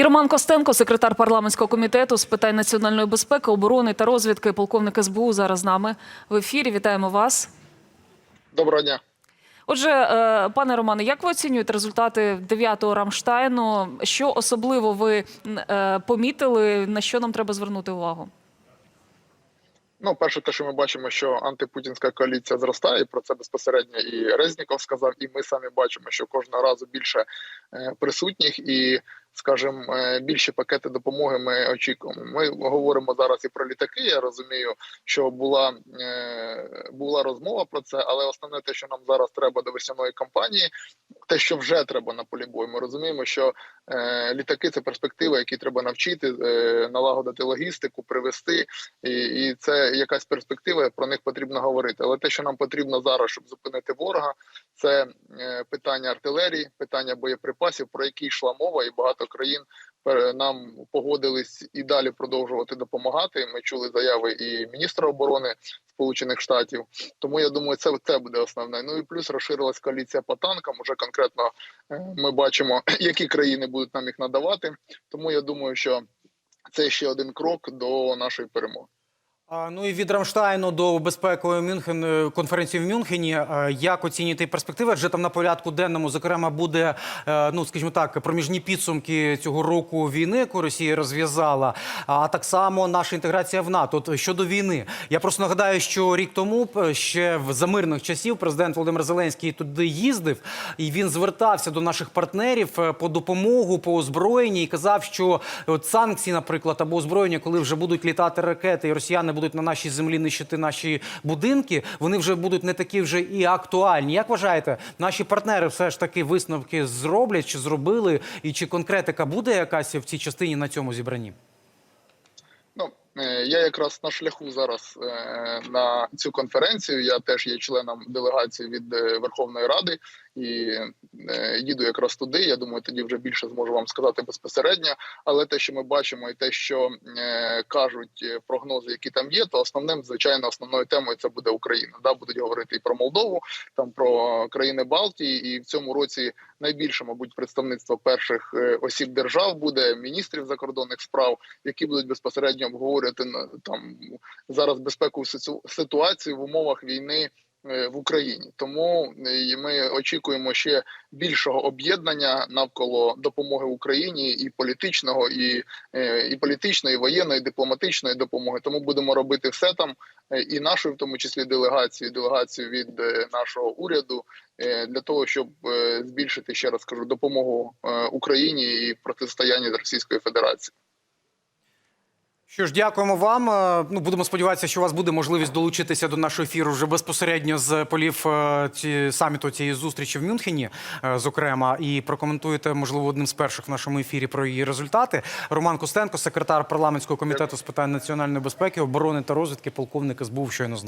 І Роман Костенко, секретар парламентського комітету з питань національної безпеки, оборони та розвідки, полковник СБУ, зараз з нами в ефірі. Вітаємо вас. Доброго дня. Отже, е, пане Романе, як ви оцінюєте результати 9-го Рамштайну? Що особливо ви е, помітили? На що нам треба звернути увагу? Ну, перше, те, що ми бачимо, що антипутінська коаліція зростає. Про це безпосередньо і Резніков сказав, і ми самі бачимо, що кожного разу більше е, присутніх і, скажімо, е, більші пакети допомоги ми очікуємо. Ми говоримо зараз і про літаки. Я розумію, що була, е, була розмова про це, але основне те, що нам зараз треба до весняної кампанії, те, що вже треба на полі бою. Ми розуміємо, що е, літаки це перспектива, які треба навчити, налагодити логістику, привести, і, і це якась перспектива. Про них потрібно говорити. Але те, що нам потрібно зараз, щоб зупинити ворога, це е, питання артилерії, питання боєприпасів, про які йшла мова, і багато країн нам погодились і далі продовжувати допомагати. Ми чули заяви і міністра оборони Сполучених Штатів. Тому я думаю, це це буде основне. Ну і плюс розширилась коаліція по танкам. Уже конкретно е, ми бачимо, які країни будуть нам їх надавати. Тому я думаю, що це ще один крок до нашої перемоги. Ну і від Рамштайну до безпекової Мюнхен е, конференції в Мюнхені. Як оцінюєте перспективи? Адже там на порядку денному, зокрема, буде е, ну, скажімо так, проміжні підсумки цього року війни, яку Росія розв'язала, а так само наша інтеграція в НАТО. От щодо війни, я просто нагадаю, що рік тому е, ще за мирних часів президент Володимир Зеленський туди їздив, і він звертався до наших партнерів по допомогу, по озброєнні і казав, що от санкції, наприклад, або озброєння, коли вже будуть літати ракети, і росіяни будуть на нашій землі нищити наші будинки, вони вже будуть не такі вже і актуальні. Як вважаєте, наші партнери все ж таки висновки зроблять чи зробили, і чи конкретика буде якась в цій частині на цьому зібранні? Ну е, я якраз на шляху зараз е, на цю конференцію. Я теж є членом делегації від е, Верховної Ради і е, їду якраз туди. Я думаю, тоді вже більше зможу вам сказати безпосередньо. Але те, що ми бачимо, і те, що е, кажуть е, прогнози, які там є, то основним, звичайно, основною темою це буде Україна. Да, будуть говорити і про Молдову, там про країни Балтії, і в цьому році найбільше, мабуть, представництво перших осіб держав буде міністрів закордонних справ, які будуть безпосередньо обговорювати на- там зараз безпекову ситу- ситуацію в умовах війни в Україні. Тому е, ми очікуємо ще більшого об'єднання навколо допомоги Україні і політичного, і, е, і політичної, і воєнної, і дипломатичної допомоги. Тому будемо робити все там, е, і нашою, в тому числі делегацію, делегацію від е, нашого уряду е, для того, щоб е, збільшити ще раз кажу допомогу е, Україні і протистояння з Російською Федерацією. Що ж, дякуємо вам. Е, Ну будемо сподіватися, що у вас буде можливість долучитися до нашого ефіру вже безпосередньо з полів е, ці, саміту цієї зустрічі в Мюнхені, е, зокрема, і прокоментуєте, можливо, одним з перших в нашому ефірі про її результати. Роман Костенко, секретар парламентського комітету з питань національної безпеки, оборони та розвідки, полковник СБУ, щойно з.